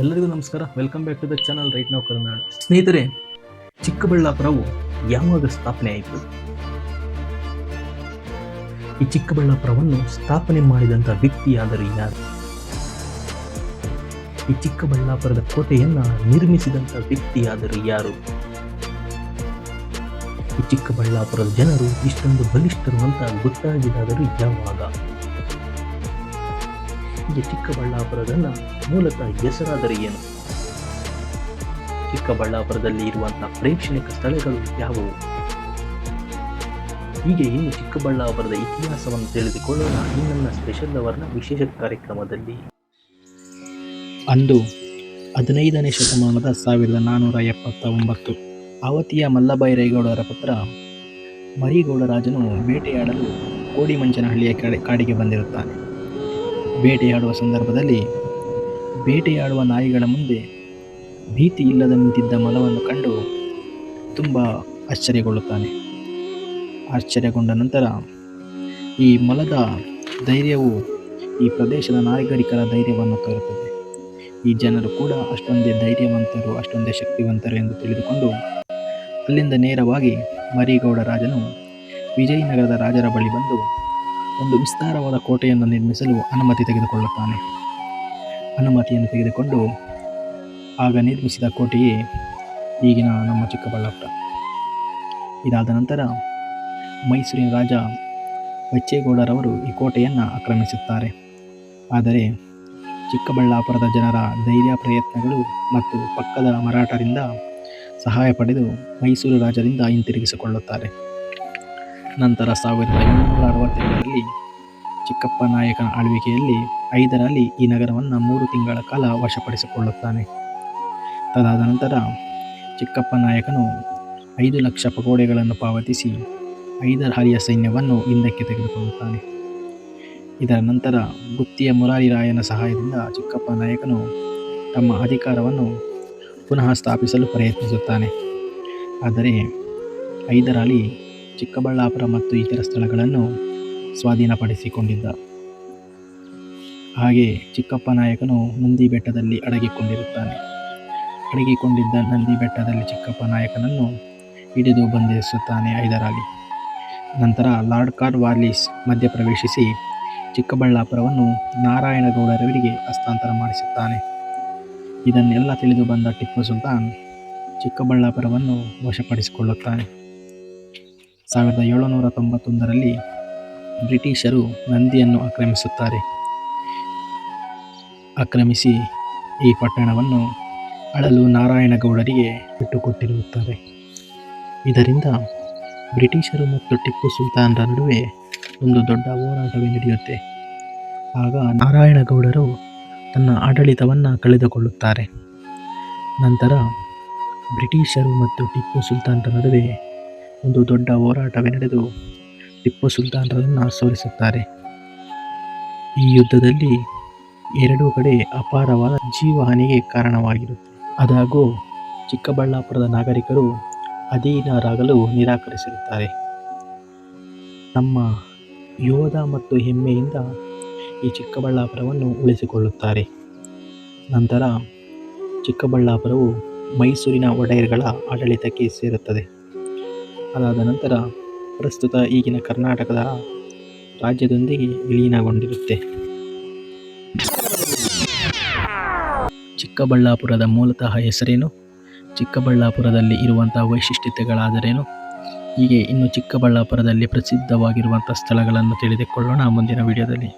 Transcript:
ಎಲ್ಲರಿಗೂ ನಮಸ್ಕಾರ. Welcome back to the channel right ನಾವು ಕರುನಾಡು ಸ್ನೇಹಿತರೆ, ಚಿಕ್ಕಬಳ್ಳಾಪುರವು ಯಾವಾಗ ಸ್ಥಾಪನೆ ಆಯಿತು? ಈ ಚಿಕ್ಕಬಳ್ಳಾಪುರವನ್ನು ಸ್ಥಾಪನೆ ಮಾಡಿದಂಥ ವ್ಯಕ್ತಿಯಾದರೂ ಯಾರು? ಈ ಚಿಕ್ಕಬಳ್ಳಾಪುರದ ಕೋಟೆಯನ್ನು ನಿರ್ಮಿಸಿದಂಥ ವ್ಯಕ್ತಿಯಾದರೂ ಯಾರು? ಈ ಚಿಕ್ಕಬಳ್ಳಾಪುರದ ಜನರು ಇಷ್ಟೊಂದು ಬಲಿಷ್ಠರು ಅಂತ ಗೊತ್ತಾಗಿದ್ದಾದರೂ ಯಾವಾಗ? ಈ ಚಿಕ್ಕಬಳ್ಳಾಪುರದನ್ನು ಮೂಲತಃ ಹೆಸರಾದರೆ ಏನು? ಚಿಕ್ಕಬಳ್ಳಾಪುರದಲ್ಲಿ ಇರುವಂತಹ ಪ್ರೇಕ್ಷಣಿಕ ಸ್ಥಳಗಳು ಯಾವುವು? ಹೀಗೆ ಇನ್ನು ಚಿಕ್ಕಬಳ್ಳಾಪುರದ ಇತಿಹಾಸವನ್ನು ತಿಳಿದುಕೊಳ್ಳೋಣ. ನನ್ನ ಸ್ಪೆಷಲ್ ಅವರ್ನ ವಿಶೇಷ ಕಾರ್ಯಕ್ರಮದಲ್ಲಿ. ಅಂದು ಹದಿನೈದನೇ ಶತಮಾನದ ಸಾವಿರದ ನಾನ್ನೂರ ಎಪ್ಪತ್ತ ಒಂಬತ್ತು ಆವತಿಯ ರೈಗೌಡರ ಪುತ್ರ ಮರಿಗೌಡರಾಜನು ಬೇಟೆಯಾಡಲು ಕೋಡಿಮಂಚನಹಳ್ಳಿಯ ಕಡೆ ಕಾಡಿಗೆ ಬಂದಿರುತ್ತಾನೆ. ಬೇಟೆಯಾಡುವ ಸಂದರ್ಭದಲ್ಲಿ ಬೇಟೆಯಾಡುವ ನಾಯಿಗಳ ಮುಂದೆ ಭೀತಿ ಇಲ್ಲದ ನಿಂತಿದ್ದ ಮಲವನ್ನು ಕಂಡು ತುಂಬ ಆಶ್ಚರ್ಯಗೊಳ್ಳುತ್ತಾನೆ. ಆಶ್ಚರ್ಯಗೊಂಡ ನಂತರ ಈ ಮಲದ ಧೈರ್ಯವು ಈ ಪ್ರದೇಶದ ನಾಗರಿಕರ ಧೈರ್ಯವನ್ನು ತೋರುತ್ತದೆ. ಈ ಜನರು ಕೂಡ ಅಷ್ಟೊಂದೇ ಧೈರ್ಯವಂತರು, ಅಷ್ಟೊಂದೇ ಶಕ್ತಿವಂತರು ಎಂದು ತಿಳಿದುಕೊಂಡು ಅಲ್ಲಿಂದ ನೇರವಾಗಿ ಮರಿಗೌಡ ರಾಜನು ವಿಜಯನಗರದ ರಾಜರ ಬಳಿ ಬಂದು ಒಂದು ವಿಸ್ತಾರವಾದ ಕೋಟೆಯನ್ನು ನಿರ್ಮಿಸಲು ಅನುಮತಿ ತೆಗೆದುಕೊಳ್ಳುತ್ತಾನೆ. ಅನುಮತಿಯನ್ನು ತೆಗೆದುಕೊಂಡು ಆಗ ನಿರ್ಮಿಸಿದ ಕೋಟೆಯೇ ಈಗಿನ ನಮ್ಮ ಚಿಕ್ಕಬಳ್ಳಾಪುರ. ಇದಾದ ನಂತರ ಮೈಸೂರಿನ ರಾಜ ಬಚ್ಚೇಗೌಡರವರು ಈ ಕೋಟೆಯನ್ನು ಆಕ್ರಮಿಸುತ್ತಾರೆ. ಆದರೆ ಚಿಕ್ಕಬಳ್ಳಾಪುರದ ಜನರ ಧೈರ್ಯ ಪ್ರಯತ್ನಗಳು ಮತ್ತು ಪಕ್ಕದ ಮರಾಠರಿಂದ ಸಹಾಯ ಪಡೆದು ಮೈಸೂರು ರಾಜರಿಂದ ಹಿಂತಿರುಗಿಸಿಕೊಳ್ಳುತ್ತಾರೆ. ನಂತರ ಸಾವಿರದ ಐನೂರ ಅರವತ್ತೆರಡರಲ್ಲಿ ಚಿಕ್ಕಪ್ಪ ನಾಯಕನ ಆಳ್ವಿಕೆಯಲ್ಲಿ ಐದರಲ್ಲಿ ಈ ನಗರವನ್ನು ಮೂರು ತಿಂಗಳ ಕಾಲ ವಶಪಡಿಸಿಕೊಳ್ಳುತ್ತಾನೆ. ತದಾದ ನಂತರ ಚಿಕ್ಕಪ್ಪ ನಾಯಕನು ಐದು ಲಕ್ಷ ಪಗೋಡೆಗಳನ್ನು ಪಾವತಿಸಿ ಐದರಾಲಿಯ ಸೈನ್ಯವನ್ನು ಹಿಂದಕ್ಕೆ ತೆಗೆದುಕೊಳ್ಳುತ್ತಾನೆ. ಇದರ ನಂತರ ಗುತ್ತಿಯ ಮುರಾರಿರಾಯನ ಸಹಾಯದಿಂದ ಚಿಕ್ಕಪ್ಪ ನಾಯಕನು ತಮ್ಮ ಅಧಿಕಾರವನ್ನು ಪುನಃ ಸ್ಥಾಪಿಸಲು ಪ್ರಯತ್ನಿಸುತ್ತಾನೆ. ಆದರೆ ಐದರಾಲಿ ಚಿಕ್ಕಬಳ್ಳಾಪುರ ಮತ್ತು ಇತರ ಸ್ಥಳಗಳನ್ನು ಸ್ವಾಧೀನಪಡಿಸಿಕೊಂಡಿದ್ದ. ಹಾಗೆ ಚಿಕ್ಕಪ್ಪ ನಾಯಕನು ನಂದಿ ಬೆಟ್ಟದಲ್ಲಿ ಅಡಗಿಕೊಂಡಿರುತ್ತಾನೆ. ಅಡಗಿಕೊಂಡಿದ್ದ ನಂದಿ ಬೆಟ್ಟದಲ್ಲಿ ಚಿಕ್ಕಪ್ಪ ನಾಯಕನನ್ನು ಹಿಡಿದು ಬಂಧಿಸುತ್ತಾನೆ ಹೈದರಾಲಿ. ನಂತರ ಲಾರ್ಡ್ ಕಾರ್ ವಾರ್ಲಿಸ್ ಮಧ್ಯಪ್ರವೇಶಿಸಿ ಚಿಕ್ಕಬಳ್ಳಾಪುರವನ್ನು ನಾರಾಯಣಗೌಡರವರಿಗೆ ಹಸ್ತಾಂತರ ಮಾಡಿಸುತ್ತಾನೆ. ಇದನ್ನೆಲ್ಲ ತಿಳಿದು ಬಂದ ಟಿಪ್ಪು ಸುಲ್ತಾನ್ ಚಿಕ್ಕಬಳ್ಳಾಪುರವನ್ನು ವಶಪಡಿಸಿಕೊಳ್ಳುತ್ತಾನೆ. ಸಾವಿರದ ಏಳುನೂರ ತೊಂಬತ್ತೊಂದರಲ್ಲಿ ಬ್ರಿಟಿಷರು ನಂದಿಯನ್ನು ಆಕ್ರಮಿಸುತ್ತಾರೆ. ಆಕ್ರಮಿಸಿ ಈ ಪಟ್ಟಣವನ್ನು ಅಳಲು ನಾರಾಯಣಗೌಡರಿಗೆ ಬಿಟ್ಟುಕೊಟ್ಟಿರುತ್ತಾರೆ. ಇದರಿಂದ ಬ್ರಿಟಿಷರು ಮತ್ತು ಟಿಪ್ಪು ಸುಲ್ತಾನರ ನಡುವೆ ಒಂದು ದೊಡ್ಡ ಹೋರಾಟವೇ ನಡೆಯುತ್ತೆ. ಆಗ ನಾರಾಯಣಗೌಡರು ತನ್ನ ಆಡಳಿತವನ್ನು ಕಳೆದುಕೊಳ್ಳುತ್ತಾರೆ. ನಂತರ ಬ್ರಿಟಿಷರು ಮತ್ತು ಟಿಪ್ಪು ಸುಲ್ತಾನರ ನಡುವೆ ಒಂದು ದೊಡ್ಡ ಹೋರಾಟವೇ ನಡೆದು ಟಿಪ್ಪು ಸುಲ್ತಾನರನ್ನು ಸೋಲಿಸುತ್ತಾರೆ ಈ ಯುದ್ಧದಲ್ಲಿ ಎರಡೂ ಕಡೆ ಅಪಾರವಾದ ಜೀವಹಾನಿಗೆ ಕಾರಣವಾಗಿರುತ್ತೆ ಅದಾಗೂ ಚಿಕ್ಕಬಳ್ಳಾಪುರದ ನಾಗರಿಕರು ಅಧೀನರಾಗಲು ನಿರಾಕರಿಸಿರುತ್ತಾರೆ ನಮ್ಮ ಯೋಧ ಮತ್ತು ಹೆಮ್ಮೆಯಿಂದ ಈ ಚಿಕ್ಕಬಳ್ಳಾಪುರವನ್ನು ಉಳಿಸಿಕೊಳ್ಳುತ್ತಾರೆ. ನಂತರ ಚಿಕ್ಕಬಳ್ಳಾಪುರವು ಮೈಸೂರಿನ ಒಡೆಯರ್ಗಳ ಆಡಳಿತಕ್ಕೆ ಸೇರುತ್ತದೆ. ಅದಾದ ನಂತರ ಪ್ರಸ್ತುತ ಈಗಿನ ಕರ್ನಾಟಕದ ರಾಜ್ಯದೊಂದಿಗೆ ವಿಲೀನಗೊಂಡಿರುತ್ತೆ. ಚಿಕ್ಕಬಳ್ಳಾಪುರದ ಮೂಲತಃ ಹೆಸರೇನು? ಚಿಕ್ಕಬಳ್ಳಾಪುರದಲ್ಲಿ ಇರುವಂಥ ವೈಶಿಷ್ಟ್ಯತೆಗಳಾದರೇನು? ಹೀಗೆ ಇನ್ನು ಚಿಕ್ಕಬಳ್ಳಾಪುರದಲ್ಲಿ ಪ್ರಸಿದ್ಧವಾಗಿರುವಂಥ ಸ್ಥಳಗಳನ್ನು ತಿಳಿದುಕೊಳ್ಳೋಣ ಮುಂದಿನ ವಿಡಿಯೋದಲ್ಲಿ.